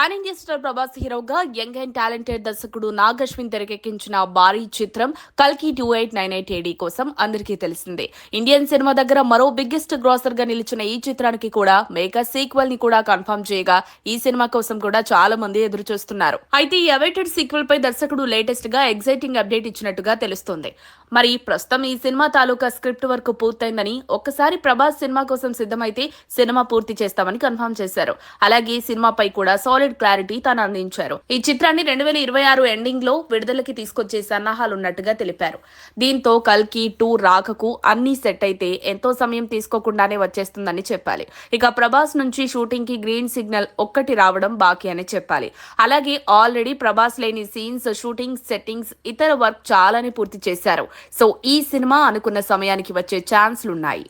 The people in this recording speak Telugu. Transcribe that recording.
మాజీ స్టార్ ప్రభాస్ హీరోగా యంగ్ అండ్ టాలెంటెడ్ దర్శకుడు నాగశ్విన్ తెరకెక్కించిన భారీ చిత్రం కల్కి two eight nine eight AD కోసం అందరికీ తెలిసిందే. ఇండియన్ సినిమా దగ్గర మరో బిగ్గెస్ట్ గ్రాసర్గా నిలిచిన ఈ చిత్రానికి కూడా మేక సీక్వెల్ని కూడా కన్ఫర్మ్ చేయగా ఈ సినిమా కోసం కూడా చాలా మంది ఎదురు చూస్తున్నారు అయితే ఈ అవైటెడ్ సీక్వెల్ పై దర్శకుడు లేటెస్ట్గా ఎగ్జైటింగ్ అప్డేట్ ఇచ్చినట్టుగా తెలుస్తోంది. మరి ప్రస్తుతం ఈ సినిమా తాలూకా స్క్రిప్ట్ వర్క్ పూర్తయిందని ఒక్కసారి ప్రభాస్ సినిమా కోసం సిద్ధమైతే సినిమా పూర్తి చేస్తామని కన్ఫర్మ్ చేశారు. అలాగే ఈ సినిమాపై కూడా సాలిడ్ క్లారిటీ తాను అందించారు. ఈ చిత్రాన్ని రెండు వేల ఇరవై ఆరు ఎండింగ్లో విడుదలకి తీసుకొచ్చే సన్నాహాలున్నట్టుగా తెలిపారు. దీంతో కల్కి టూ రాకకు అన్ని సెట్ అయితే ఎంతో సమయం తీసుకోకుండానే వచ్చేస్తుందని చెప్పాలి. ఇక ప్రభాస్ నుంచి షూటింగ్కి గ్రీన్ సిగ్నల్ ఒక్కటి రావడం బాకీ అని చెప్పాలి. అలాగే ఆల్రెడీ ప్రభాస్ లేని సీన్స్ షూటింగ్ సెట్టింగ్స్ ఇతర వర్క్ చాలానే పూర్తి చేశారు. సో ఈ సినిమా అనుకున్న సమయానికి వచ్చే ఛాన్స్లున్నాయి.